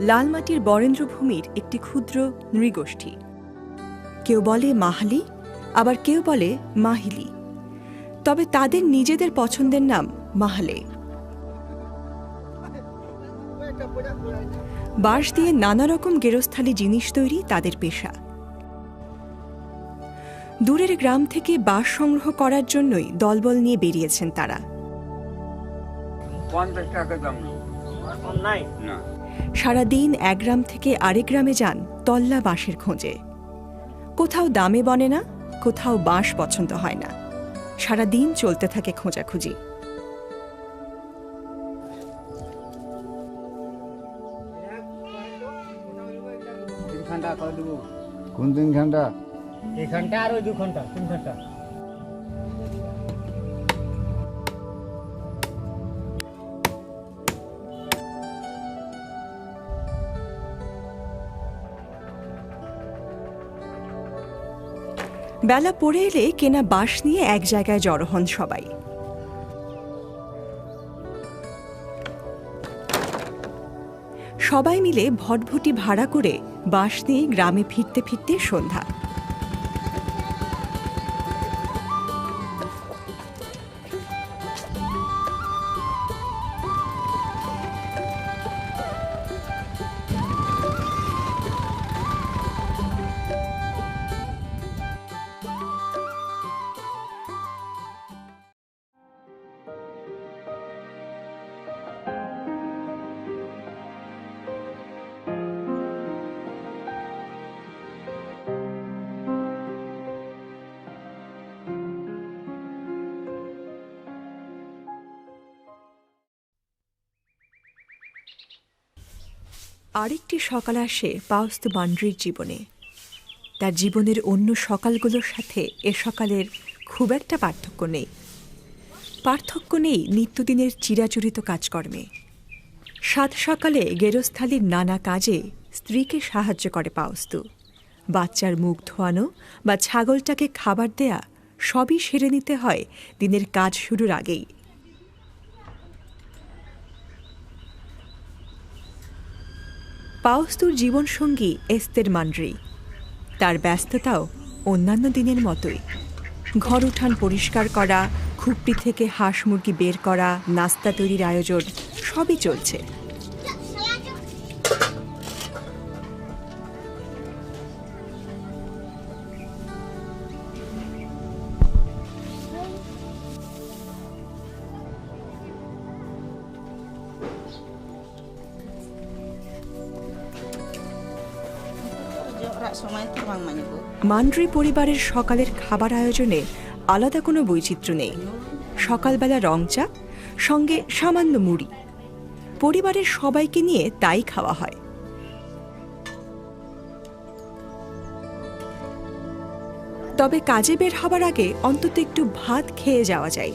লালমাটির বরেন্দ্রভূমির একটি ক্ষুদ্র নৃগোষ্ঠী। কেউ বলে মাহালি, আবার কেউ বলে মাহিলি। তবে তাদের নিজেদের পছন্দের নাম মাহলে। বাঁশ দিয়ে নানা রকম গেরস্থালি জিনিস তৈরি তাদের পেশা। দূরের গ্রাম থেকে বাঁশ সংগ্রহ করার জন্যই দলবল নিয়ে বেরিয়েছেন তারা। সারাদিন এক গ্রাম থেকে আরেক গ্রামে যান তল্লা বাঁশের খোঁজে। কোথাও দামে বনে না কোথাও বাঁশ পছন্দ হয় না। সারাদিন চলতে থাকে খোঁজাখুঁজি। কোন তিন ঘণ্টা এক ঘণ্টা আর ওই দু ঘণ্টা তিন ঘণ্টা বেলা পড়ে এলে কেনা বাঁশ নিয়ে এক জায়গায় জড়ো হন সবাই। সবাই মিলে ভটভটি ভাড়া করে বাঁশ নিয়ে গ্রামে ফিরতে ফিরতে সন্ধ্যা। আরেকটি সকাল আসে পাউস্ত বান্ড্রির জীবনে। তার জীবনের অন্য সকালগুলোর সাথে এ সকালের খুব একটা পার্থক্য নেই। পার্থক্য নেই নিত্যদিনের চিরাচরিত কাজকর্মে। সাত সকালে গেরস্থালির নানা কাজে স্ত্রীকে সাহায্য করে পাওস্তু। বাচ্চার মুখ ধোয়ানো বা ছাগলটাকে খাবার দেয়া সবই সেরে নিতে হয় দিনের কাজ শুরুর আগেই। পাউস্তুর জীবনসঙ্গী এস্তের মান্ড্রি। তার ব্যস্ততাও অন্যান্য দিনের মতোই। ঘর উঠান পরিষ্কার করা খুপড়ি থেকে হাঁস মুরগি বের করা, নাস্তা তৈরির আয়োজন, সবই চলছে। মান্ড্রি পরিবারের সকালের খাবার আয়োজনে আলাদা কোনো বৈচিত্র্য নেই। সকালবেলা রং চা, সঙ্গে সামান্য মুড়ি। পরিবারের সবাইকে নিয়ে তাই খাওয়া হয়। তবে কাজে বের হবার আগে অন্তত একটু ভাত খেয়ে যাওয়া যায়।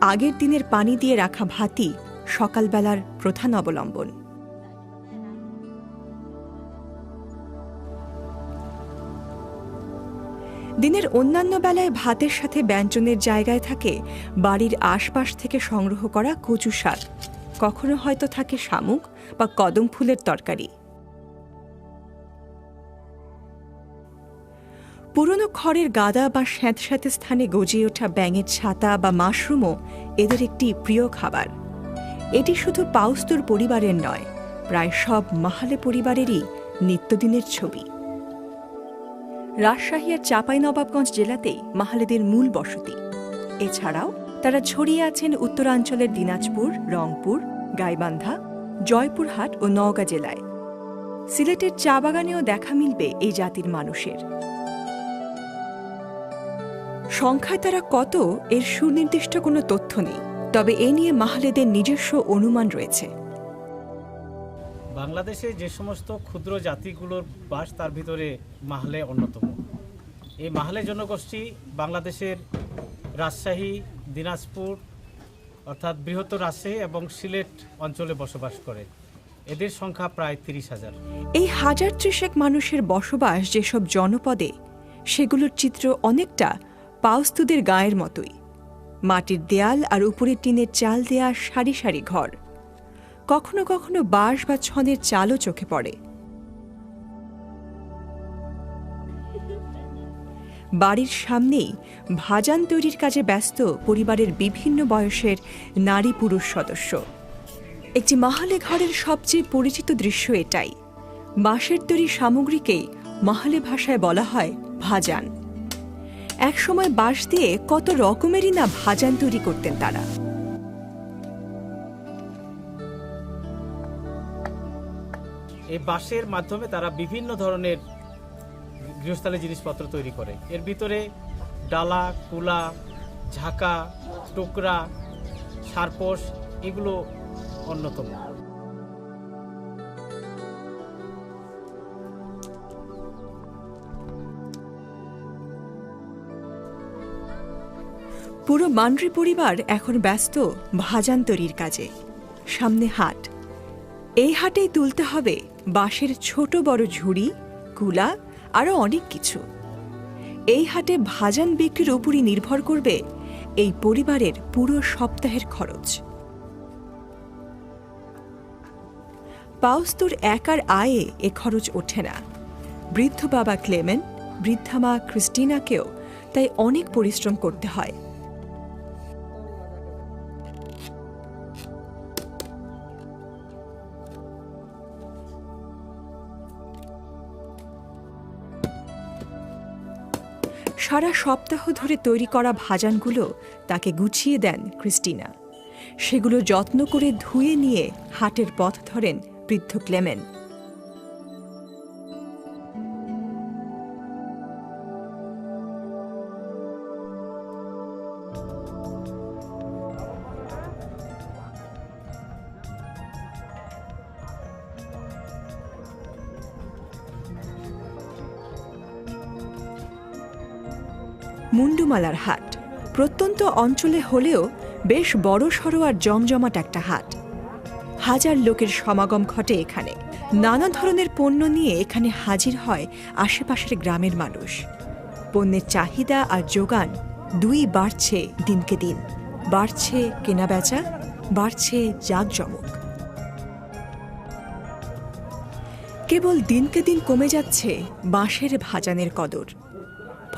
আগের দিনের পানি দিয়ে রাখা ভাতই সকালবেলার প্রধান অবলম্বন। দিনের অন্যান্য বেলায় ভাতের সাথে ব্যঞ্জনের জায়গায় থাকে বাড়ির আশপাশ থেকে সংগ্রহ করা কচু শাক। কখনো হয়তো থাকে শামুক বা কদম ফুলের তরকারি। পুরনো খড়ের গাদা বা স্যাঁতস্যাঁতে স্থানে গজিয়ে ওঠা ব্যাঙের ছাতা বা মাশরুমও এদের একটি প্রিয় খাবার। এটি শুধু পাউস্তুর পরিবারের নয়, প্রায় সব মাহালে পরিবারেরই নিত্যদিনের ছবি। রাজশাহী আর চাঁপাইনবাবগঞ্জ জেলাতেই মাহালেদের মূল বসতি। এছাড়াও তারা ছড়িয়ে আছেন উত্তরাঞ্চলের দিনাজপুর, রংপুর, গাইবান্ধা, জয়পুরহাট ও নওগাঁ জেলায়। সিলেটের চা বাগানেও দেখা মিলবে এই জাতির মানুষের। সংখ্যায় তারা কত এর সুনির্দিষ্ট কোনো তথ্য নেই, তবে এ নিয়ে মাহালেদের নিজস্ব অনুমান রয়েছে। বাংলাদেশে যে সমস্ত ক্ষুদ্র জাতিগুলোর বাস তার ভিতরে মাহলে অন্যতম। এই মাহলে জনগোষ্ঠী বাংলাদেশের রাজশাহী, দিনাজপুর, অর্থাৎ বৃহত্তর রাজশাহী এবং সিলেট অঞ্চলে বসবাস করে। এদের সংখ্যা প্রায় তিরিশ হাজার। এই হাজার ত্রিশেক মানুষের বসবাস যেসব জনপদে, সেগুলোর চিত্র অনেকটা পাউস্তুদের গায়ের মতোই। মাটির দেয়াল আর উপরের টিনের চাল দেয়া সারি সারি ঘর। কখনো কখনো বাঁশ বা ছনের চালও চোখে পড়ে। বাড়ির সামনেই ভাজান তৈরির কাজে ব্যস্ত পরিবারের বিভিন্ন বয়সের নারী পুরুষ সদস্য। একটি মাহালে ঘরের সবচেয়ে পরিচিত দৃশ্য এটাই। বাঁশের তৈরি সামগ্রীকেই মাহালে ভাষায় বলা হয় ভাজান। একসময় বাঁশ দিয়ে কত রকমেরই না ভাজান তৈরি করতেন তারা। এই বাঁশের মাধ্যমে তারা বিভিন্ন ধরনের গৃহস্থালী জিনিসপত্র তৈরি করে। এর ভিতরে ডালা, কুলা, ঝাঁকা, টুকরা সারপোষ এগুলো অন্যতম। পুরো মান্ড্রি পরিবার এখন ব্যস্ত ভাজান তৈরির কাজে। সামনে হাট। এই হাটেই তুলতে হবে বাঁশের ছোট বড় ঝুড়ি, কুলা আরও অনেক কিছু। এই হাটে ভাজান বিক্রির উপরই নির্ভর করবে এই পরিবারের পুরো সপ্তাহের খরচ। পাউস্তুর একার আয়ে এ খরচ ওঠে না। বৃদ্ধ বাবা ক্লেমেন, বৃদ্ধা মা ক্রিস্টিনাকেও তাই অনেক পরিশ্রম করতে হয়। সারা সপ্তাহ ধরে তৈরি করা ভাজানগুলো তাকে গুছিয়ে দেন ক্রিস্টিনা। সেগুলো যত্ন করে ধুয়ে নিয়ে হাটের পথ ধরেন বৃদ্ধ ক্লেমেন। মুন্ডুমালার হাট। প্রত্যন্ত অঞ্চলে হলেও বেশ বড় সড়ো আর জমজমাট একটা হাট। হাজার লোকের সমাগম ঘটে এখানে। নানা ধরনের পণ্য নিয়ে এখানে হাজির হয় আশেপাশের গ্রামের মানুষ। পণ্যের চাহিদা আর যোগান দুই বাড়ছে দিনকে দিন। বাড়ছে কেনাবেচা, বাড়ছে জাঁকজমক। কেবল দিনকে দিন কমে যাচ্ছে বাঁশের ভাজানের কদর।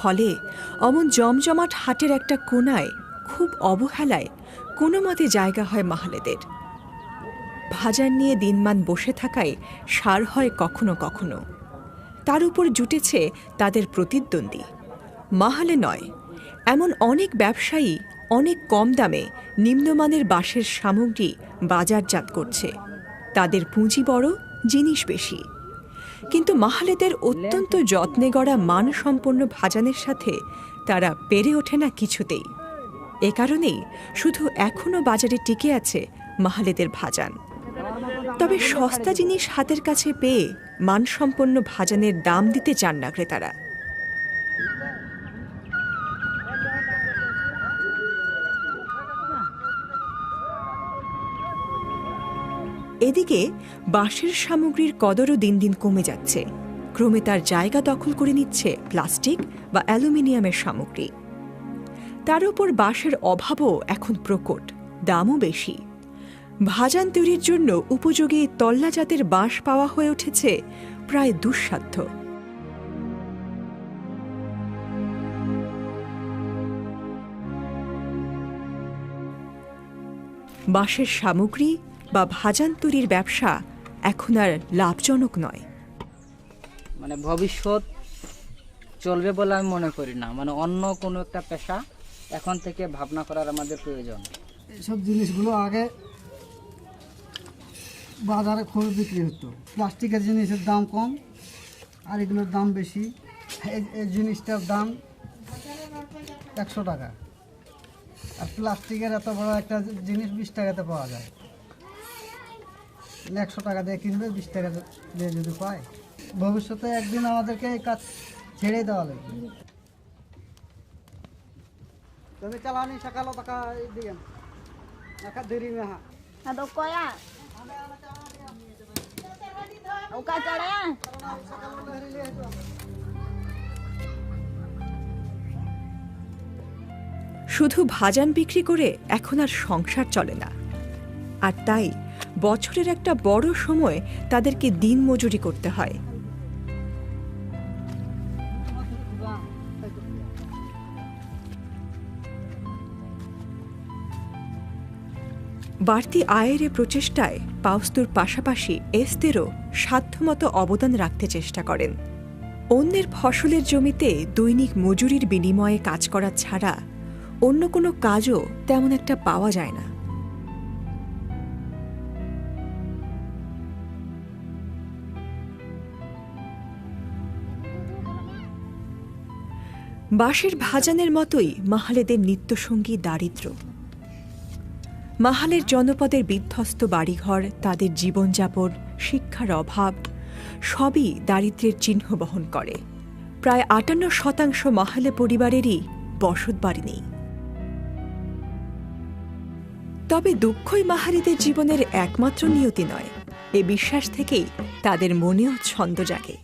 ফলে অমন জমজমাট হাটের একটা কোনায় খুব অবহেলায় কোনো মতে জায়গা হয় মাহালেদের। ভাজার নিয়ে দিনমান বসে থাকায় সার হয় কখনো কখনো। তার উপর জুটেছে তাদের প্রতিদ্বন্দ্বী। মাহালে নয়, এমন অনেক ব্যবসায়ী অনেক কম দামে নিম্নমানের বাঁশের সামগ্রী বাজারজাত করছে। তাদের পুঁজি বড়, জিনিস বেশি। কিন্তু মাহালেদের অত্যন্ত যত্নে গড়া মানসম্পন্ন ভাজানের সাথে তারা পেরে ওঠে না কিছুতেই। এ কারণেই শুধু এখনও বাজারে টিকে আছে মাহালেদের ভাজান। তবে সস্তা জিনিস হাতের কাছে পেয়ে মানসম্পন্ন ভাজানের দাম দিতে চান না ক্রেতারা। এদিকে বাঁশের সামগ্রীর কদরও দিন দিন কমে যাচ্ছে। ক্রমে তার জায়গা দখল করে নিচ্ছে প্লাস্টিক বা অ্যালুমিনিয়ামের সামগ্রী। তার উপর বাঁশের অভাবও এখন প্রকট, দামও বেশি। ভাজান তৈরির জন্য উপযোগী তল্লা জাতের বাঁশ পাওয়া হয়ে উঠেছে প্রায় দুঃসাধ্য। বাঁশের সামগ্রী বা ভাজান তৈরির ব্যবসা এখন আর লাভজনক নয়। মানে ভবিষ্যৎ চলবে বলে আমি মনে করি না। মানে অন্য কোনো একটা পেশা এখন থেকে ভাবনা করার আমাদের প্রয়োজন। এইসব জিনিসগুলো আগে বাজারে খুব বিক্রি হতো। প্লাস্টিকের জিনিসের দাম কম আর এগুলোর দাম বেশি। এই এই জিনিসটার দাম একশো টাকা। আর প্লাস্টিকের এত বড় একটা জিনিস বিশ টাকাতে পাওয়া যায়। একশো টাকা দিয়ে কিনবে বিশ টাকা দিয়ে যদি পায়। ভবিষ্যতে একদিন আমাদেরকে এই কাজ ছেড়ে দেওয়া লাগবে। তুমি চালানি সকাল টাকা দেরি. শুধু ভাজান বিক্রি করে এখন আর সংসার চলে না। আর তাই বছরের একটা বড় সময় তাদেরকে দিন মজুরি করতে হয়। বাড়তি আয়ের এ প্রচেষ্টায় পাউস্তুর পাশাপাশি এস্তেরও সাধ্যমতো অবদান রাখতে চেষ্টা করেন। অন্যের ফসলের জমিতে দৈনিক মজুরির বিনিময়ে কাজ করা ছাড়া অন্য কোনো কাজও তেমন একটা পাওয়া যায় না। বাঁশের ভাজানের মতোই মাহালেদের নিত্যসঙ্গী দারিদ্র্য মাহালের জনপদের বিধ্বস্ত বাড়িঘর, তাদের জীবনযাপন, শিক্ষার অভাব, সবই দারিদ্র্যের চিহ্ন বহন করে। প্রায় আটান্ন শতাংশ মাহালে পরিবারেরই বসত বাড়ি নেই। তবে দুঃখই মাহারিদের জীবনের একমাত্র নিয়তি নয়, এ বিশ্বাস থেকেই তাদের মনেও ছন্দ জাগে।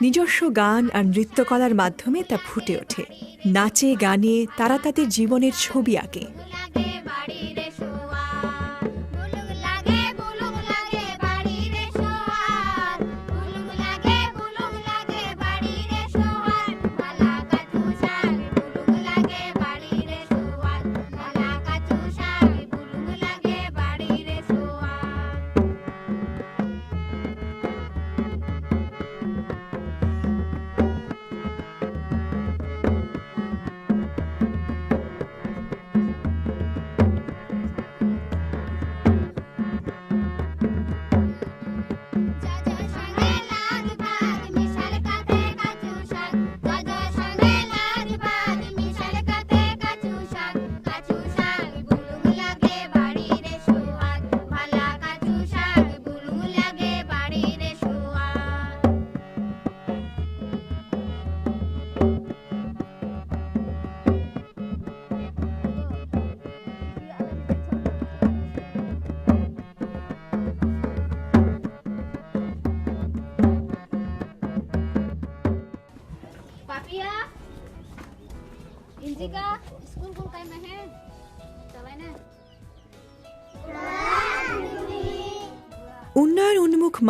নিজস্ব গান আর নৃত্যকলার মাধ্যমে তা ফুটে ওঠে। নাচে, গানে তারা তাদের জীবনের ছবি আঁকে।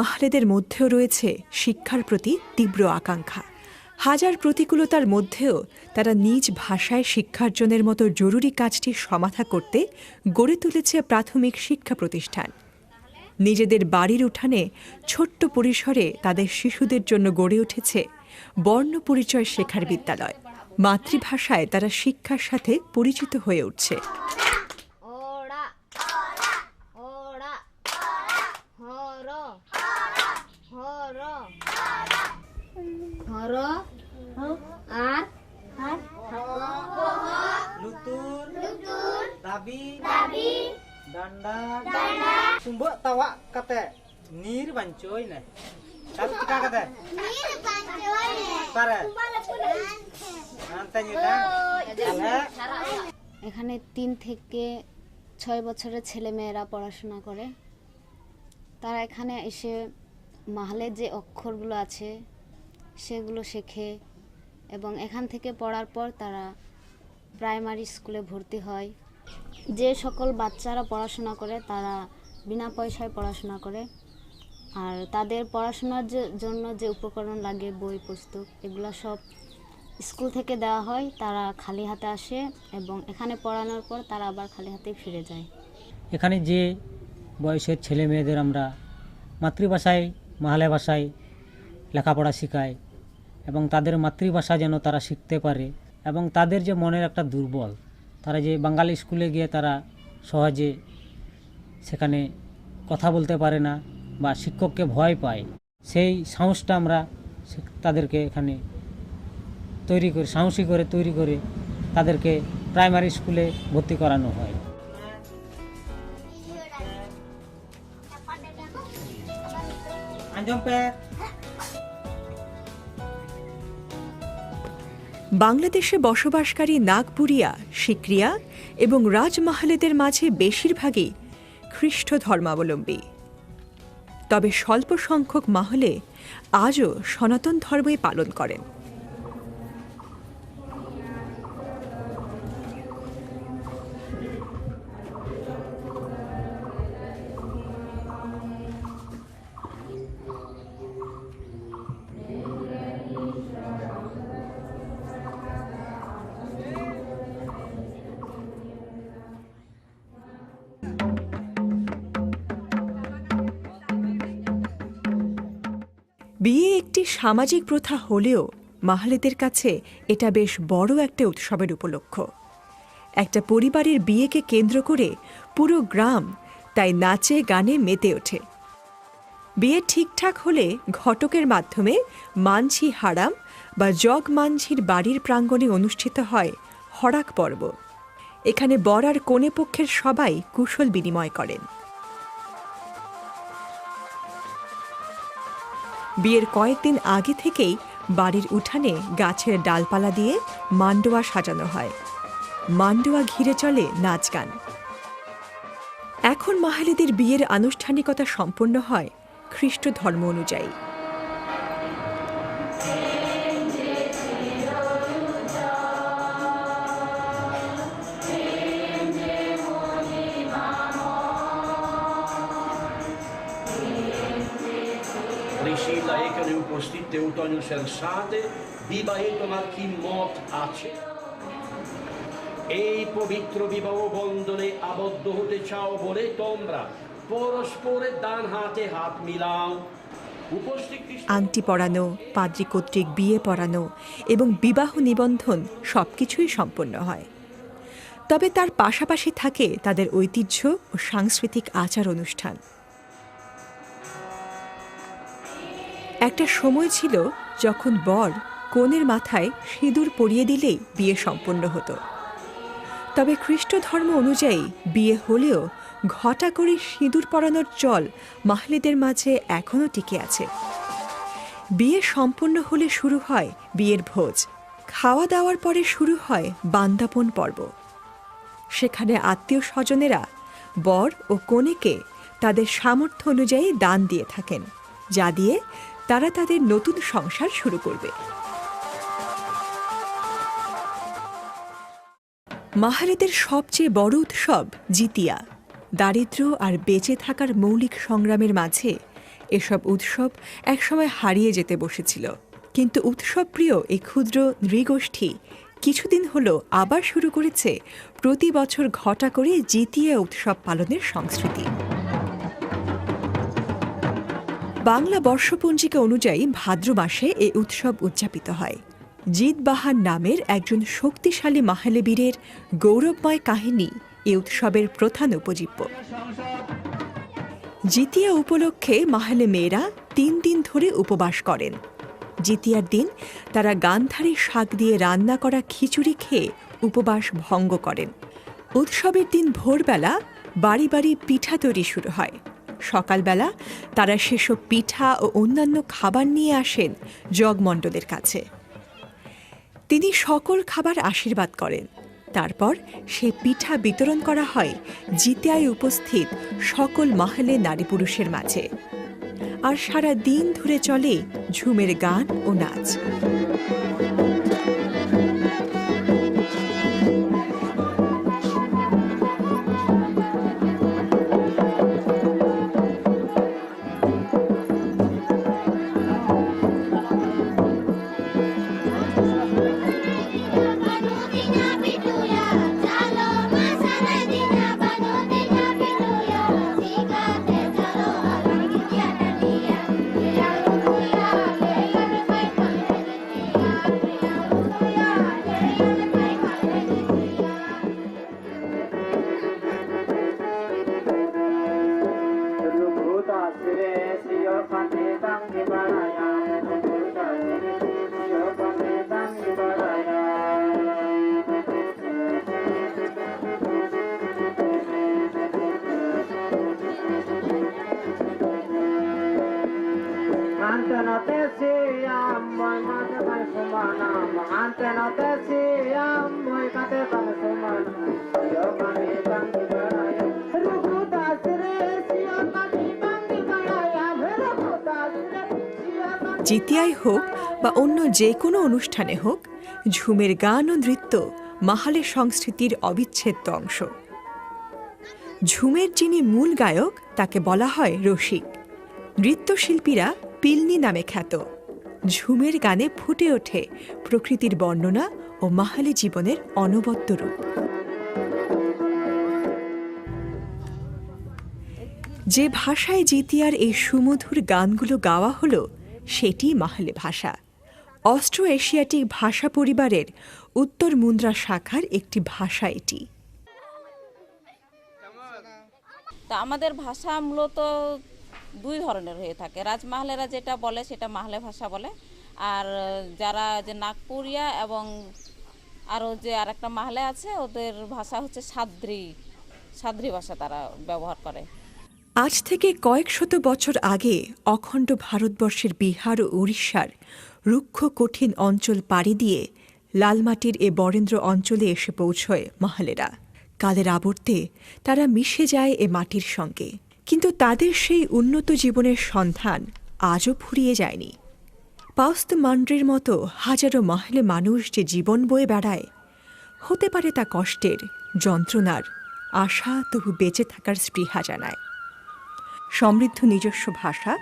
মাহলেদের মধ্যেও রয়েছে শিক্ষার প্রতি তীব্র আকাঙ্ক্ষা। হাজার প্রতিকূলতার মধ্যেও তারা নিজ ভাষায় শিক্ষার্জনের মতো জরুরি কাজটি সমাধা করতে গড়ে তুলেছে প্রাথমিক শিক্ষা প্রতিষ্ঠান। নিজেদের বাড়ির উঠানে ছোট্ট পরিসরে তাদের শিশুদের জন্য গড়ে উঠেছে বর্ণ পরিচয় শেখার বিদ্যালয়। মাতৃভাষায় তারা শিক্ষার সাথে পরিচিত হয়ে উঠছে। Dabi দাবি danda. Danda. Sumbo tawa kate. Nir bancoy ne. Tapi kita kate. নীর পাঞ্চোলে pare. পালপুরে nanti nyudan এখানে তিন থেকে ছয় বছরের ছেলেমেয়েরা পড়াশোনা করে। তারা এখানে এসে মাহলের যে অক্ষরগুলো আছে সেগুলো শেখে এবং এখান থেকে পড়ার পর তারা প্রাইমারি স্কুলে ভর্তি হয়। যে সকল বাচ্চারা পড়াশোনা করে তারা বিনা পয়সায় পড়াশোনা করে। আর তাদের পড়াশোনার জন্য যে উপকরণ লাগে, বই, পুস্তক, এগুলো সব স্কুল থেকে দেওয়া হয়। তারা খালি হাতে আসে এবং এখানে পড়ানোর পর তারা আবার খালি হাতে ফিরে যায়। এখানে যে বয়সের ছেলে মেয়েদের আমরা মাতৃভাষায়, মাহালে ভাষায় লেখাপড়া শেখাই এবং তাদের মাতৃভাষা যেন তারা শিখতে পারে এবং তাদের যে মনের একটা দুর্বল তারা যে বাঙালি স্কুলে গিয়ে তারা সহজে সেখানে কথা বলতে পারে না বা শিক্ষককে ভয় পায়, সেই সাহসটা আমরা তাদেরকে এখানে তৈরি করে, সাহসী করে তৈরি করে তাদেরকে প্রাইমারি স্কুলে ভর্তি করানো হয়। anjom বাংলাদেশে বসবাসকারী নাগপুরিয়া সিক্রিয়া এবং রাজমাহালেদের মাঝে বেশিরভাগই খ্রিস্ট ধর্মাবলম্বী তবে স্বল্প সংখ্যক মাহলে আজও সনাতন ধর্মই পালন করেন। বিয়ে একটি সামাজিক প্রথা হলেও মাহালেদের কাছে এটা বেশ বড় একটা উৎসবের উপলক্ষ। একটা পরিবারের বিয়েকে কেন্দ্র করে পুরো গ্রাম তাই নাচে, গানে মেতে ওঠে। বিয়ে ঠিকঠাক হলে ঘটকের মাধ্যমে মানঝি হারাম বা জগ মানঝির বাড়ির প্রাঙ্গণে অনুষ্ঠিত হয় হরাক পর্ব। এখানে বরার কনে পক্ষের সবাই কুশল বিনিময় করেন। বিয়ের কয়েকদিন আগে থেকেই বাড়ির উঠানে গাছের ডালপালা দিয়ে মান্ডোয়া সাজানো হয়। মান্ডোয়া ঘিরে চলে নাচ গান। এখন মাহালিদের বিয়ের আনুষ্ঠানিকতা সম্পন্ন হয় খ্রিস্ট ধর্ম অনুযায়ী। এই পবিত্র বিবাহ বন্ধনে আবদ্ধ আংটি পরানো, পাদ্রী কর্তৃক বিয়ে পড়ানো এবং বিবাহ নিবন্ধন সবকিছুই সম্পন্ন হয়। তবে তার পাশাপাশি থাকে তাদের ঐতিহ্য ও সাংস্কৃতিক আচার অনুষ্ঠান। একটা সময় ছিল যখন বর কনের মাথায় সিঁদুর পরিয়ে দিলেই বিয়ে সম্পন্ন হতো। তবে খ্রিস্ট ধর্ম অনুযায়ী বিয়ে হলেও ঘটা করে সিঁদুর পরানোর চল মাহলিদের মাঝে এখনও টিকে আছে। বিয়ে সম্পন্ন হলে শুরু হয় বিয়ের ভোজ। খাওয়া দাওয়ার পরে শুরু হয় বান্দাপন পর্ব। সেখানে আত্মীয় স্বজনেরা বর ও কনেকে তাদের সামর্থ্য অনুযায়ী দান দিয়ে থাকেন, যা দিয়ে তারা তাদের নতুন সংসার শুরু করবে। মাহারিদের সবচেয়ে বড় উৎসব জিতিয়া। দারিদ্র্য আর বেঁচে থাকার মৌলিক সংগ্রামের মাঝে এসব উৎসব একসময় হারিয়ে যেতে বসেছিল। কিন্তু উৎসবপ্রিয় এই ক্ষুদ্র নৃগোষ্ঠী কিছুদিন হলো আবার শুরু করেছে প্রতি বছর ঘটা করে জিতিয়া উৎসব পালনের সংস্কৃতি। বাংলা বর্ষপঞ্জিকা অনুযায়ী ভাদ্র মাসে এ উৎসব উদযাপিত হয়। জিত বাহার নামের একজন শক্তিশালী মাহালে বীরের গৌরবময় কাহিনী এ উৎসবের প্রধান উপজীব্য। জিতিয়া উপলক্ষে মাহালে মেয়েরা তিন দিন ধরে উপবাস করেন। জিতিয়ার দিন তারা গান্ধারী শাক দিয়ে রান্না করা খিচুড়ি খেয়ে উপবাস ভঙ্গ করেন। উৎসবের দিন ভোরবেলা বাড়ি বাড়ি পিঠা তৈরি শুরু হয়। সকালবেলা তারা সেসব পিঠা ও অন্যান্য খাবার নিয়ে আসেন জগমণ্ডলের কাছে। তিনি সকল খাবার আশীর্বাদ করেন। তারপর সে পিঠা বিতরণ করা হয় জিতিয়ায় উপস্থিত সকল মহলে নারী পুরুষের মাঝে। আর সারা দিন ধরে চলে ঝুমের গান ও নাচ। জিতিয়াই হোক বা অন্য যে কোনো অনুষ্ঠানে হোক, ঝুমের গান ও নৃত্য মাহালের সংস্কৃতির অবিচ্ছেদ্য অংশ। ঝুমের যিনি মূল গায়ক, তাকে বলা হয় রসিক। নৃত্যশিল্পীরা পিলনি নামে খ্যাত। ঝুমের গানে ফুটে ওঠে প্রকৃতির বর্ণনা ও মাহালি জীবনের অনবদ্য রূপ। যে ভাষায় জিতিয়ার এই সুমধুর গানগুলো গাওয়া হলো, সেটি মাহলে ভাষা। অস্ট্রো এশিয়াটিক ভাষা পরিবারের উত্তর মুন্দ্রা শাখার একটি ভাষা এটি। তা আমাদের ভাষা মূলত দুই ধরনের হয়ে থাকে। রাজমাহলেরা যেটা বলে সেটা মাহলে ভাষা বলে। আর যারা যে নাগপুরিয়া এবং আরও যে আর একটা মাহলে আছে, ওদের ভাষা হচ্ছে সাদ্রি। সাদ্রি ভাষা তারা ব্যবহার করে। আজ থেকে কয়েক শত বছর আগে অখণ্ড ভারতবর্ষের বিহার ও উড়িষ্যার রুক্ষ কঠিন অঞ্চল পাড়ি দিয়ে লালমাটির এ বরেন্দ্র অঞ্চলে এসে পৌঁছয় মাহালেরা। কালের আবর্তে তারা মিশে যায় এ মাটির সঙ্গে। কিন্তু তাদের সেই উন্নত জীবনের সন্ধান আজও ফুরিয়ে যায়নি। পাউস্ত মান্ড্রির মতো হাজারো মাহলে মানুষ যে জীবন বয়ে বেড়ায়, হতে পারে তা কষ্টের, যন্ত্রণার, আশা তবু বেঁচে থাকার স্পৃহা জানায়। সমৃদ্ধ নিজস্ব ভাষা,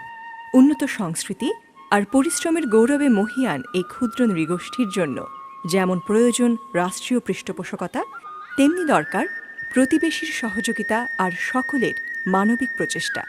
উন্নত সংস্কৃতি আর পরিশ্রমের গৌরবে মহিয়ান এই ক্ষুদ্র নৃগোষ্ঠীর জন্য যেমন প্রয়োজন রাষ্ট্রীয় পৃষ্ঠপোষকতা, তেমনি দরকার প্রতিবেশীর সহযোগিতা আর সকলের মানবিক প্রচেষ্টা।